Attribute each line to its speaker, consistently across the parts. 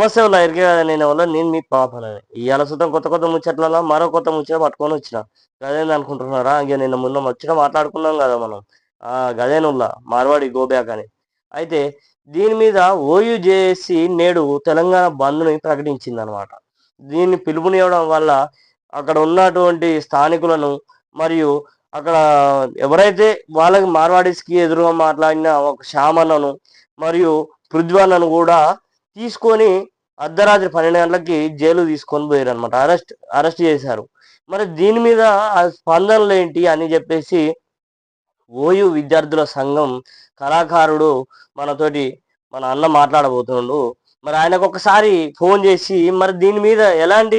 Speaker 1: నమస్తే ఎరగలేని వల్ల నేను ఎవరో నేను మీ పాపనని ఇవాళ సుతం కొత్త కొత్త ముచ్చట్లలో మరో కొత్త ముచ్చట పట్టుకొని వచ్చిన. గదేంది అనుకుంటున్నారా? ఇక నిన్న ముందు వచ్చిన మాట్లాడుకున్నాం కదా మనం. ఆ గదేనుల్లా మార్వాడి గోబ్యాక్ అని. అయితే దీని మీద ఓయూజేఏసి నేడు తెలంగాణ బంద్ని ప్రకటించింది అనమాట దీన్ని పిలుపునివ్వడం వల్ల అక్కడ ఉన్నటువంటి స్థానికులను మరియు అక్కడ ఎవరైతే వాళ్ళకి మార్వాడీస్కి ఎదురుగా మాట్లాడిన ఒక శ్యామన్నను మరియు పృథ్వన్నను కూడా తీసుకొని అర్ధరాత్రి పన్నెండు గంటలకి జైలు తీసుకొని పోయారు అనమాట అరెస్ట్ అరెస్ట్ చేశారు. మరి దీని మీద ఆ స్పందనలు ఏంటి అని చెప్పేసి ఓయు విద్యార్థుల సంఘం కళాకారుడు మనతోటి మన అన్న మాట్లాడబోతుండు. మరి ఆయనకు ఒకసారి ఫోన్ చేసి మరి దీని మీద ఎలాంటి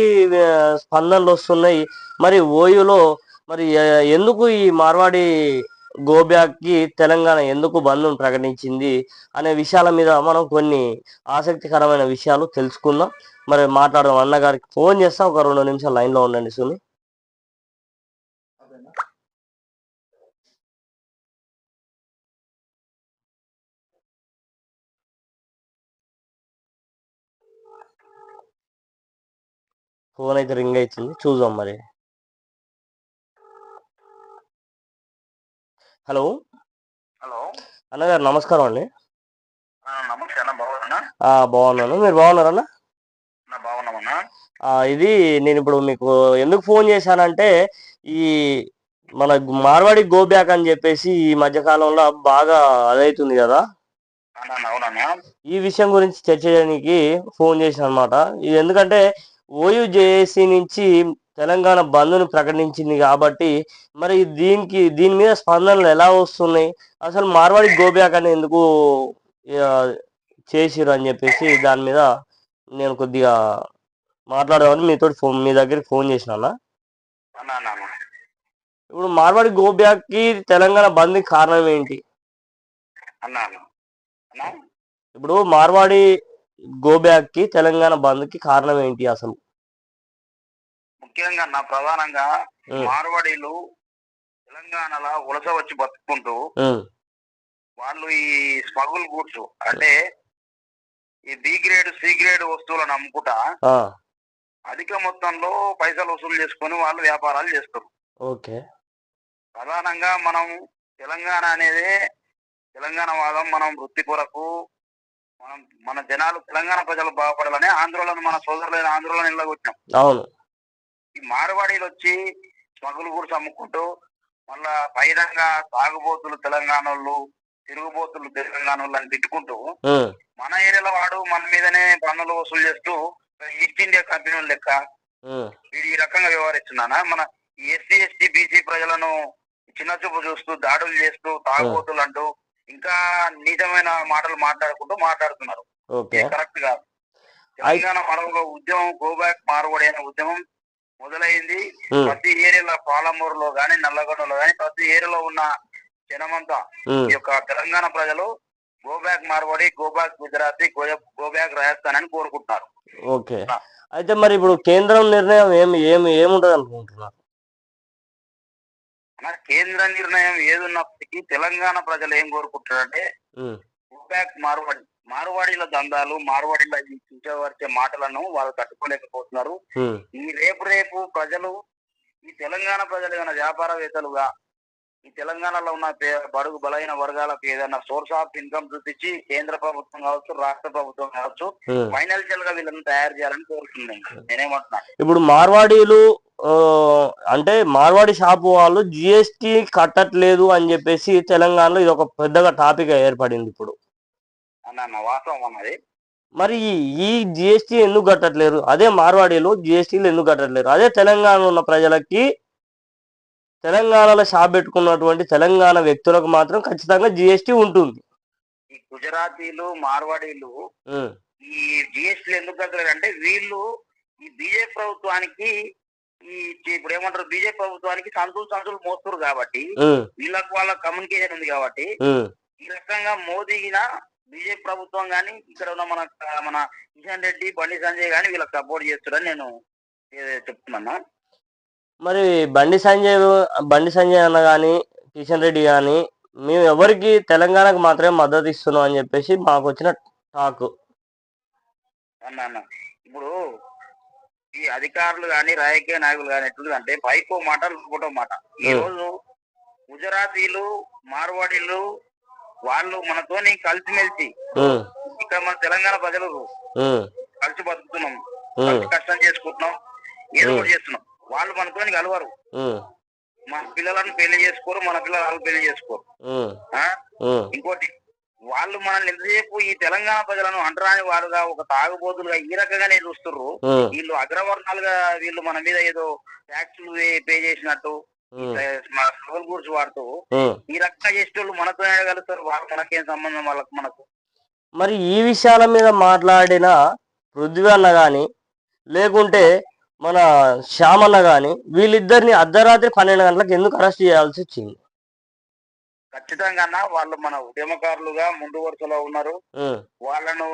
Speaker 1: స్పందనలు వస్తున్నాయి? మరి ఓయులో మరి ఎందుకు ఈ మార్వాడి గోబ్యాక్కి తెలంగాణ ఎందుకు బంద్ ప్రకటించింది అనే విషయాల మీద మనం కొన్ని ఆసక్తికరమైన విషయాలు తెలుసుకుందాం. మరి మాట్లాడదాం. అన్నగారికి ఫోన్ చేస్తా ఒక రెండు నిమిషాలు లైన్లో ఉండండి సుని ఫోన్ అయితే రింగ్ అవుతుంది. చూద్దాం మరి. హలో.
Speaker 2: హలో.
Speaker 1: అన్నగారు నమస్కారం అండి.
Speaker 2: అన్న
Speaker 1: బాగున్నాను. మీరు బాగున్నారన్నా ఇది నేను ఇప్పుడు మీకు ఎందుకు ఫోన్ చేశానంటే ఈ మన మార్వాడి గోబ్యాక్ అని చెప్పేసి ఈ మధ్య కాలంలో బాగా అదైతుంది కదా.
Speaker 2: అన్న
Speaker 1: ఈ విషయం గురించి చర్చ చేయడానికి ఫోన్ చేశాను అనమాట ఇది ఎందుకంటే ఓయూ జేఏసీ నుంచి తెలంగాణ బంద్ను ప్రకటించింది కాబట్టి మరి దీనికి దీని మీద స్పందనలు ఎలా వస్తున్నాయి? అసలు మార్వాడి గోబ్యాక్ అని ఎందుకు ఆ, చేసిర్రు అని చెప్పేసి దాని మీద నేను కొద్దిగా మాట్లాడదామని మీతో ఫోన్ మీ దగ్గరికి ఫోన్ చేసిన. ఇప్పుడు మార్వాడి గోబ్యాక్కి తెలంగాణ బంద్కి కారణం ఏంటి?
Speaker 2: అన్న అన్న. అన్న?
Speaker 1: ఇప్పుడు మార్వాడి గోబ్యాక్కి తెలంగాణ బంద్కి కారణం ఏంటి అసలు?
Speaker 2: ముఖ్యంగా నా ప్రధానంగా మార్వాడీలు తెలంగాణలో వలస వచ్చి బతుకుంటూ వాళ్ళు ఈ స్మగుల్ గూడ్స్ అంటే ఈ బి గ్రేడ్ సి గ్రేడ్ వస్తువులను అమ్ముకుంటా అధిక మొత్తంలో పైసలు వసూలు చేసుకొని వాళ్ళు వ్యాపారాలు చేస్తారు
Speaker 1: ఓకే.
Speaker 2: ప్రధానంగా మనం తెలంగాణ అనేది తెలంగాణ వాదం మనం వృత్తి కొరకు మనం మన జనాలు తెలంగాణ ప్రజలు బాగుపడాలని ఆంధ్రలను మన సోదరులైన ఆంధ్రలను ఇళ్ళగొచ్చాం
Speaker 1: అవును.
Speaker 2: ఈ మార్వాడీలు వచ్చి స్మగులు గురించి అమ్ముకుంటూ మళ్ళా బహిరంగ తాగుబోతులు తెలంగాణలు తిరుగుబోతులు తెలంగాణ అని తిట్టుకుంటూ మన ఏరియాలో వాడు మన మీదనే పన్నులు వసూలు చేస్తూ ఈస్ట్ ఇండియా కంపెనీ లెక్క వీడు ఈ రకంగా వ్యవహరిస్తున్నానా? మన ఎస్సీ ఎస్టీ బీసీ ప్రజలను చిన్న చూపు చూస్తూ దాడులు చేస్తూ తాగుబోతులు అంటూ ఇంకా నీచమైన మాటలు మాట్లాడుకుంటూ మాట్లాడుతున్నారు. కరెక్ట్ కాదు. తెలంగాణ మరొక ఉద్యమం గోబ్యాక్ మార్వడి అనే ఉద్యమం మొదలైంది. ప్రతి ఏరియాలో పాలమూరులో గాని నల్లగొండలో గాని ప్రతి ఏరియాలో ఉన్న జనమంతా ఈ యొక్క తెలంగాణ ప్రజలు go back Marwadi go back Gujarati go back Rajasthan అని కోరుకుంటున్నారు.
Speaker 1: ఓకే. అయితే మరి ఇప్పుడు కేంద్రం నిర్ణయం ఏమి ఏమి ఏముంటది అనుకుంటున్నారు?
Speaker 2: మన కేంద్ర నిర్ణయం ఏదున్నప్పటికీ తెలంగాణ ప్రజలు ఏం కోరుకుంటారంటే గోబ్యాక్ మార్వాడి. మార్వాడీల దందాలు మార్వాడీల ఈ కించవరిచే మాటలను వాళ్ళు తట్టుకోలేకపోతున్నారు. ఈ రేపు రేపు ప్రజలు ఈ తెలంగాణ ప్రజలు ఏమైనా వ్యాపారవేత్తలుగా ఈ తెలంగాణలో ఉన్న బడుగు బలైన వర్గాలకు ఏదైనా సోర్స్ ఆఫ్ ఇన్కమ్ చూపించి కేంద్ర ప్రభుత్వం కావచ్చు రాష్ట్ర ప్రభుత్వం కావచ్చు. ఫైనాన్షియల్గా వీళ్ళని తయారు చేయాలని కోరుతున్నాను నేనేమంటున్నా.
Speaker 1: ఇప్పుడు మార్వాడీలు అంటే మార్వాడి షాపు వాళ్ళు జిఎస్టి కట్టట్లేదు అని చెప్పేసి తెలంగాణలో ఇది ఒక పెద్దగా టాపిక్ ఏర్పడింది ఇప్పుడు.
Speaker 2: వాస్తవం అన్నది.
Speaker 1: మరి ఈ- జిఎస్టీ ఎందుకు కట్టట్లేరు? అదే మార్వాడీలు జిఎస్టీలు ఎందుకు కట్టట్లేరు? అదే తెలంగాణలో ఉన్న ప్రజలకి తెలంగాణలో షాప్ పెట్టుకున్నటువంటి తెలంగాణ వ్యక్తులకు మాత్రం ఖచ్చితంగా జిఎస్టీ ఉంటుంది.
Speaker 2: ఈ గుజరాతీలు మార్వాడీలు ఈ జిఎస్టీ ఎందుకు కట్టలేరు అంటే వీళ్ళు ఈ బీజేపీ ప్రభుత్వానికి ఈ ఇప్పుడు ఏమంటారు? బీజేపీ ప్రభుత్వానికి సంచులు సంచులు మోస్తున్నారు కాబట్టి వీళ్ళకి వాళ్ళ కమ్యూనికేషన్ ఉంది కాబట్టి ఈ రకంగా మోదీన బీజేపీ ప్రభుత్వం గాని ఇక్కడ ఉన్న మన మన కిషన్ రెడ్డి బండి సంజయ్ గాని వీళ్ళకి సపోర్ట్ చేస్తారని నేను చెప్తున్నా
Speaker 1: మరి బండి సంజయ్ బండి సంజయ్ అన్న కానీ కిషన్ రెడ్డి కానీ మేము ఎవరికి తెలంగాణకు మాత్రమే మద్దతు ఇస్తున్నాం అని చెప్పేసి మాకు వచ్చిన టాక్.
Speaker 2: అన్న అన్న ఇప్పుడు ఈ అధికారులు కానీ రాజకీయ నాయకులు కానీ ఎట్లుందంటే పైకో మాట లోపటో మాట. ఈ. రోజు గుజరాతీలు మార్వాడీలు వాళ్ళు మనతోని కలిసిమెలిసి ఇక్కడ మన తెలంగాణ ప్రజలు కలిసి బతుకుతున్నాం కలిసి కష్టం చేసుకుంటున్నాం ఏదో ఒకటి చేస్తున్నాం. వాళ్ళు మనతోని కలవరు మన పిల్లలను పెళ్ళి చేసుకోరు మన పిల్లలు వాళ్ళు పెళ్ళి చేసుకోరు. ఇంకోటి వాళ్ళు మనల్ని ఎంతసేపు ఈ తెలంగాణ ప్రజలను అంటరాని వారుగా ఒక తాగుబోతులుగా ఈ రకంగానే చూస్తుర్రు.
Speaker 1: ఉమ్,
Speaker 2: వీళ్ళు అగ్రవర్ణాలుగా వీళ్ళు మన మీద ఏదో ట్యాక్సులు పే చేసినట్టు మన స్ట్రగుల్ గురించి వాడుతూ. ఈ రకంగా చేసేటోళ్ళు మనతో కలుస్తారు వాళ్ళు మనకేం సంబంధం వాళ్ళకి మనకు?
Speaker 1: మరి ఈ విషయాల మీద మాట్లాడిన పృథ్వీ అన్న గాని లేకుంటే మన శ్యామన్న గాని వీళ్ళిద్దరిని అర్ధరాత్రి పన్నెండు గంటలకు ఎందుకు అరెస్ట్ చేయాల్సి వచ్చింది?
Speaker 2: ఖచ్చితంగా వాళ్ళు మన ఉద్యమకారులుగా ముందు వరుసలో ఉన్నారు. వాళ్ళను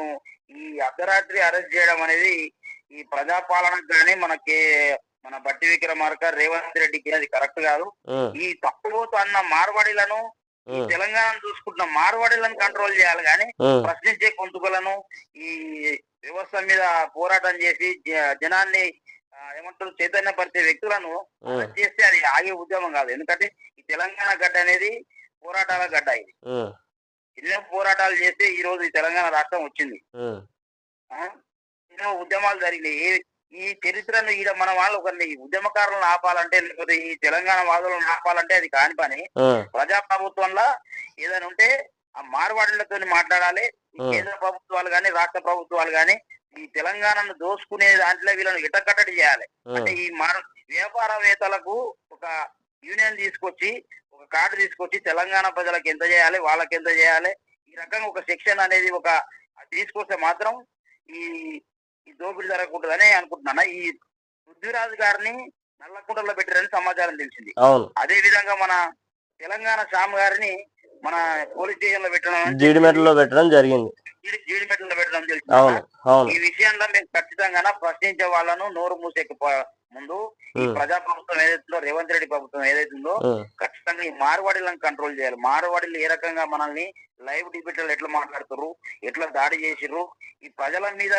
Speaker 2: ఈ అర్ధరాత్రి అరెస్ట్ చేయడం అనేది ఈ ప్రజాపాలనకు కానీ మనకి మన బట్టి విక్రమార్క రేవంత్ రెడ్డికి అది కరెక్ట్ కాదు. ఈ తప్పుపోతు అన్న మార్వాడీలను ఈ
Speaker 1: ఉమ్,
Speaker 2: తెలంగాణను చూసుకుంటున్న మార్వాడీలను కంట్రోల్ చేయాలి కానీ ప్రశ్నించే గొంతుకలను ఈ వ్యవస్థ మీద పోరాటం చేసి జనాన్ని ఏమంటారు చైతన్యపరిచే వ్యక్తులను చేస్తే అది ఆగే ఉద్యమం కాదు. ఎందుకంటే ఈ తెలంగాణ గడ్డ అనేది పోరాటాల గడ్డ ఇది. ఎన్నో పోరాటాలు చేస్తే ఈ రోజు ఈ తెలంగాణ రాష్ట్రం వచ్చింది? ఎన్నో ఉద్యమాలు జరిగినాయి. ఏ- ఈ చరిత్రను ఈడ మన వాళ్ళు ఒకరిని ఉద్యమకారులను ఆపాలంటే లేకపోతే ఈ తెలంగాణ వాదులను ఆపాలంటే అది కాని పని.
Speaker 1: ఉమ్,
Speaker 2: ప్రజా ప్రభుత్వంలో ఏదైనా ఉంటే ఆ మార్వాడులతో మాట్లాడాలి. కేంద్ర ప్రభుత్వాలు కానీ రాష్ట్ర ప్రభుత్వాలు కానీ ఈ తెలంగాణను దోసుకునే దాంట్లో వీళ్ళని ఇటకట్టడి చేయాలి. అంటే ఈ మార్ వ్యాపారవేత్తలకు ఒక యూనియన్ తీసుకొచ్చి ఒక కార్డు తీసుకొచ్చి తెలంగాణ ప్రజలకు ఎంత చేయాలి వాళ్ళకి ఎంత చేయాలి ఈ రకంగా ఒక సెక్షన్ అనేది ఒక తీసుకొస్తే మాత్రం ఈ ఈ దోపిడీ జరగకూడదని అనుకుంటున్నాను? ఈ పృథ్వీరాజు గారిని నల్లకుంటలో పెట్టారని సమాచారం తెలిసింది. అదే విధంగా మన తెలంగాణ శ్యామ్ గారిని మన పోలీస్ స్టేషన్లో పెట్టడం
Speaker 1: జీడిమెట్లలో పెట్టడం జరిగింది.
Speaker 2: జీడి- జీడిమెట్లలో పెట్టడం తెలిసింది ఈ విషయంలో మేము ఖచ్చితంగా ప్రశ్నించే వాళ్ళను నోరు మూసేక ముందు ఈ ప్రజా ప్రభుత్వం ఏదైతుందో రేవంత్ రెడ్డి ప్రభుత్వం ఏదైతుందో ఖచ్చితంగా ఈ మార్వాడీలను కంట్రోల్ చేయాలి. మార్వాడీలు ఏ రకంగా మనల్ని లైవ్ డిబేట్లు ఎట్లా మాట్లాడుతారు ఎట్లా దాడి చేసిర్రు ఈ ప్రజల మీద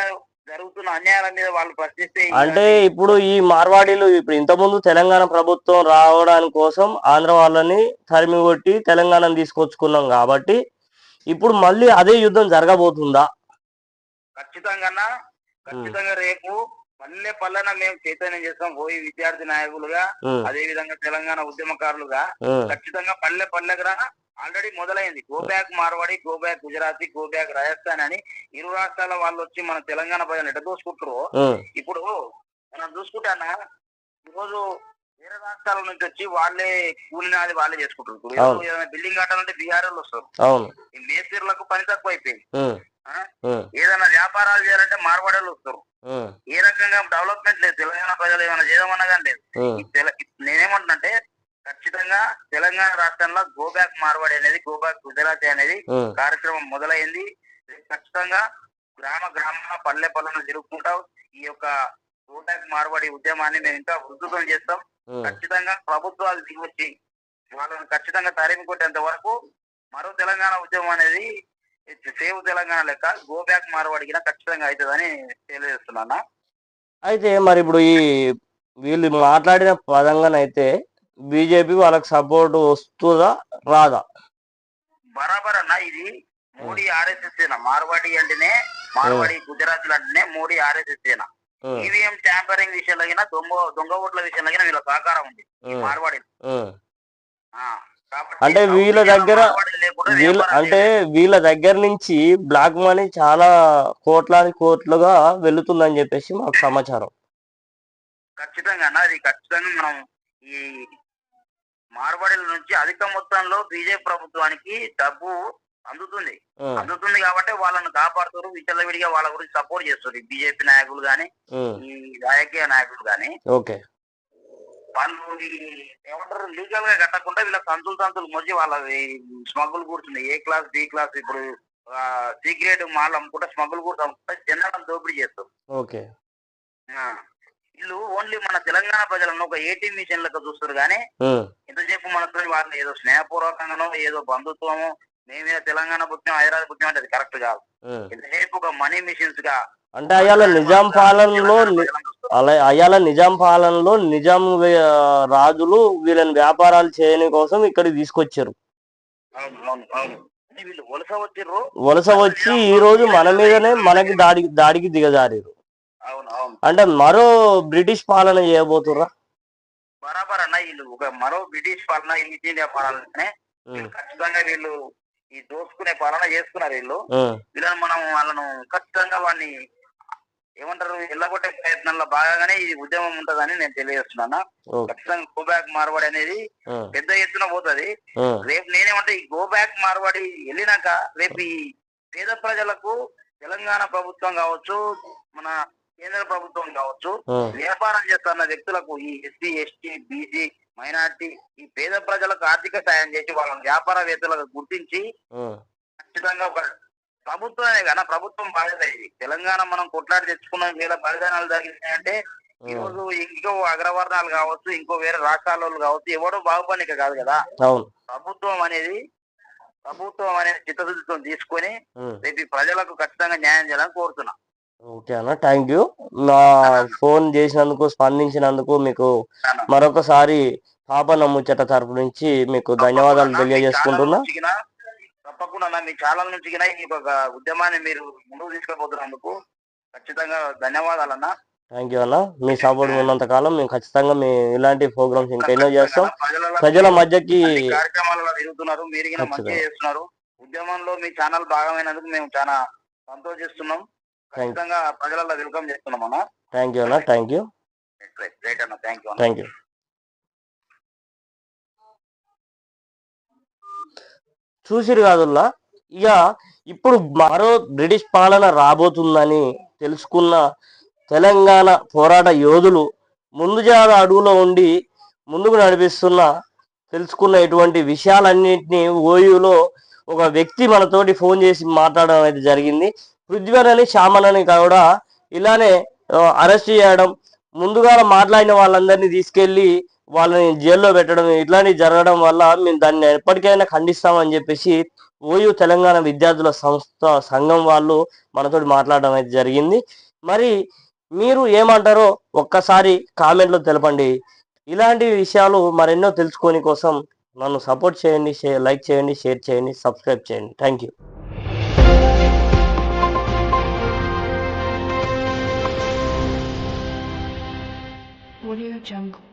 Speaker 2: జరుగుతున్న అన్యాయాల మీద వాళ్ళు ప్రశ్నిస్తే
Speaker 1: అంటే ఇప్పుడు ఈ మార్వాడీలు ఇప్పుడు ఇంతకుముందు తెలంగాణ ప్రభుత్వం రావడానికి కోసం ఆంధ్ర వాళ్ళని తరిమి కొట్టి తెలంగాణను తీసుకొచ్చుకున్నాం కాబట్టి ఇప్పుడు మళ్ళీ అదే యుద్ధం జరగబోతుందా?
Speaker 2: ఖచ్చితంగా ఖచ్చితంగా రేపు పల్లె పల్లెన మేము చైతన్యం చేస్తాం పోయి విద్యార్థి నాయకులుగా అదే విధంగా తెలంగాణ ఉద్యమకారులుగా. ఖచ్చితంగా పల్లె పల్లెగా ఆల్రెడీ మొదలైంది. Go back Marwadi go back Gujarati go back Rajasthan అని ఇరు రాష్ట్రాల వాళ్ళు వచ్చి మన తెలంగాణ ప్రజలు ఎట్ట దోసుకుంటారు
Speaker 1: ఉమ్,
Speaker 2: ఇప్పుడు మనం చూసుకుంటానా ఈరోజు వేరే రాష్ట్రాల నుంచి వచ్చి వాళ్ళే కూలినాది వాళ్ళే చేసుకుంటారు. ఏదైనా బిల్డింగ్ కట్టాలంటే బీహార్ వాళ్ళు వస్తారు ఈ మేస్త్రీలకు పని తక్కువ అయిపోయింది. ఏదైనా వ్యాపారాలు చేయాలంటే మార్వాడలు వస్తారు. ఏ రకంగా డెవలప్మెంట్ లేదు. తెలంగాణ ప్రజలు ఏమైనా చేద్దామన్నా కానీ లేదు. నేనేమంటున్నంటే ఖచ్చితంగా తెలంగాణ రాష్ట్రంలో గో బ్యాక్ మార్వాడి అనేది గో బ్యాక్ గుజరాతీ అనేది కార్యక్రమం మొదలైంది. ఖచ్చితంగా గ్రామ గ్రామ పల్లె పల్లెను తిరుగుకుంటాం ఈ యొక్క గో బ్యాక్ మార్వాడి ఉద్యమాన్ని మేము ఇంకా ఉధృతం చేస్తాం. ఖచ్చితంగా ప్రభుత్వాలు దిగొచ్చి వాళ్ళని ఖచ్చితంగా తరిమి కొట్టేంత వరకు మరో తెలంగాణ ఉద్యమం అనేది సేవ్ తెలంగాణ లెక్క గో బ్యాక్ మార్వాడికి ఖచ్చితంగా అవుతుందని తెలియజేస్తున్నాను
Speaker 1: అయితే మరి ఇప్పుడు ఈ వీళ్ళు మాట్లాడిన పదంగానైతే బీజేపీ వాళ్ళకి సపోర్ట్ వస్తుందా రాదా?
Speaker 2: బరాబర్ అన్న ఇది మోడీ ఆర్ఎస్ఎస్ మార్వాడి అంటేనే మార్వాడి గుజరాత్ అంటేనే మోడీ ఆర్ఎస్ఎస్ ఈవీఎం ట్యాంపరింగ్ విషయంలో అయినా దొంగ దొంగ ఓట్ల విషయంలో అయినా వీళ్ళ సహకారం ఉంది మార్వాడి
Speaker 1: అంటే వీళ్ళ దగ్గర వీళ్ళ అంటే వీళ్ళ దగ్గర నుంచి బ్లాక్ మనీ చాలా కోట్లాది కోట్లుగా వెళుతుందని చెప్పేసి మాకు సమాచారం.
Speaker 2: ఖచ్చితంగా అన్న అది ఖచ్చితంగా మనం ఈ మార్వాడీల నుంచి అధిక మొత్తంలో బీజేపీ ప్రభుత్వానికి డబ్బు అందుతుంది. అందుతుంది కాబట్టి వాళ్ళని కాపాడుతారు. విచలవిడిగా వాళ్ళ గురించి సపోర్ట్ చేస్తారు. బీజేపీ నాయకులు గాని ఈ రాజకీయ నాయకులు గాని.
Speaker 1: ఓకే.
Speaker 2: వాళ్ళు ఏమంటారు లీగల్గా కట్టకుండా వీళ్ళ సంతులు సంతులు మొచ్చి వాళ్ళ స్మగుల్ కూర్చుంది ఏ క్లాస్ బి క్లాస్ ఇప్పుడు సీక్రెట్ మాల్ అమ్ముకుంటే స్మగుల్ కూడా అమ్ముకుంటే జనాలను దోపిడీ చేస్తారు.
Speaker 1: ఓకే.
Speaker 2: వీళ్ళు ఓన్లీ మన తెలంగాణ ప్రజలను ఒక ఏటీఎం మిషన్ లెక్క చూస్తారు కానీ
Speaker 1: ఉమ్,
Speaker 2: ఇంతసేపు మనతో వాళ్ళని ఏదో స్నేహపూర్వకంగానో ఏదో బంధుత్వమో మేమే తెలంగాణ పుట్టినాం హైదరాబాద్ పుట్టినాం అంటే అది కరెక్ట్ కాదు.
Speaker 1: ఉమ్,
Speaker 2: ఇంతసేపు ఒక మనీ మిషన్స్గా
Speaker 1: అంటే అయ్యాల నిజాం పాలనలో అయ్యాల నిజాం పాలనలో నిజాం రాజులు వీళ్ళని వ్యాపారాలు చేయని కోసం ఇక్కడికి తీసుకొచ్చారు.
Speaker 2: వీళ్ళు వలస
Speaker 1: వచ్చి ఈ రోజు మన మీదనే మనకి దాడికి దాడికి దిగజారారు
Speaker 2: అవును
Speaker 1: అంటే మరో బ్రిటిష్ పాలన చేయబోతుర్రా?
Speaker 2: బరాబర్ అన్న వీళ్ళు ఒక మరో బ్రిటిష్ పాలన ఈస్ట్ ఇండియా పాలననే వీళ్ళు ఖచ్చితంగా వీళ్ళు ఈ దోసుకునే పాలన చేసుకున్నారు వీళ్ళు. వీళ్ళని మనం వాళ్ళను ఖచ్చితంగా వాడిని ఏమంటారు ఎల్లగొట్టే ప్రయత్నంలో భాగంగానే ఈ ఉద్యమం ఉంటదని నేను తెలియజేస్తున్నాను. ఖచ్చితంగా గో బ్యాక్ మార్వాడి అనేది పెద్ద ఎత్తున పోతది. రేపు నేనేమంటే ఈ గో బ్యాక్ మార్వాడి వెళ్ళినాక రేపు ఈ పేద ప్రజలకు తెలంగాణ ప్రభుత్వం కావచ్చు మన కేంద్ర ప్రభుత్వం కావచ్చు వ్యాపారం చేస్తున్న వ్యక్తులకు ఈ ఎస్సీ ఎస్టీ బీసీ మైనార్టీ ఈ పేద ప్రజలకు ఆర్థిక సాయం చేసి వాళ్ళని వ్యాపారవేత్తలకు గుర్తించి ఖచ్చితంగా ఒక ప్రభుత్వమే కదా ప్రభుత్వం బాధ్యత ఇది. తెలంగాణ మనం కొట్లాడి తెచ్చుకున్నాం వేల బలిదానాలు జరిగినాయంటే ఈ
Speaker 1: ఉమ్.
Speaker 2: రోజు ఇంకో అగ్రవర్ణాలు కావచ్చు ఇంకో వేరే రాష్ట్రాల వాళ్ళు కావచ్చు ఎవడో బాగుపడిక కాదు కదా. ప్రభుత్వం అనేది ప్రభుత్వం అనేది చిత్తశుద్ధితో తీసుకొని. రేపు ప్రజలకు ఖచ్చితంగా న్యాయం చేయాలని కోరుతున్నా.
Speaker 1: ఓకే అన్న థ్యాంక్ యూ నా ఫోన్ చేసినందుకు స్పందించినందుకు మీకు మరొకసారి పాపన ముచ్చట తరపు నుంచి మీకు ధన్యవాదాలు తెలియజేసుకుంటున్నా.
Speaker 2: తప్పకుండా మీ ఛానల్ నుంచి ఈ ఒక ఉద్యమాన్ని మీరు ముందుకు తీసుకుపోతున్నందుకు ఖచ్చితంగా ధన్యవాదాలన్నా
Speaker 1: థ్యాంక్ యూ అన్న. మీ సపోర్ట్ ఉన్నంత కాలం మేము ఖచ్చితంగా మీ ఇలాంటి ప్రోగ్రామ్స్ ఇంకా ఎన్నో చేస్తాం. ప్రజల మధ్యకి
Speaker 2: అన్ని కార్యక్రమాలలో తిరుగుతున్నారు మీరు మంచిగా. చేస్తున్నారు. ఉద్యమంలో మీ ఛానల్ భాగమైనందుకు మేము చాలా సంతోషిస్తున్నాం. ఖచ్చితంగా ప్రజలలో వెల్కమ్ చేస్తున్నాం అన్న.
Speaker 1: థ్యాంక్ యూ అన్న థ్యాంక్ యూ
Speaker 2: రైట్ అన్న థ్యాంక్ యూ
Speaker 1: థ్యాంక్ యూ చూసిరు కాదుల్లా ఇక ఇప్పుడు మరో బ్రిటిష్ పాలన రాబోతుందని తెలుసుకున్న తెలంగాణ పోరాట యోధులు ముందు జాడ అడుగులో ఉండి ముందుకు నడిపిస్తున్న తెలుసుకున్న ఇటువంటి విషయాలన్నింటినీ ఓయూలో ఒక వ్యక్తి మనతోటి ఫోన్ చేసి మాట్లాడడం అయితే జరిగింది. పృథ్వీర్ శ్యామలని కూడా ఇలానే అరెస్ట్ చేయడం ముందుగా మాట్లాడిన వాళ్ళందరినీ తీసుకెళ్ళి వాళ్ళని జైల్లో పెట్టడం ఇట్లాంటివి జరగడం వల్ల మేము దాన్ని ఎప్పటికైనా ఖండిస్తామని చెప్పేసి ఓయూ తెలంగాణ విద్యార్థుల సంస్థ సంఘం వాళ్ళు మనతో మాట్లాడడం అయితే జరిగింది. మరి మీరు ఏమంటారో ఒక్కసారి కామెంట్లో తెలపండి. ఇలాంటి విషయాలు మరెన్నో తెలుసుకొని కోసం నన్ను సపోర్ట్ చేయండి లైక్ చేయండి షేర్ చేయండి సబ్స్క్రైబ్ చేయండి. Thank you.
Speaker 3: Audio Jungle.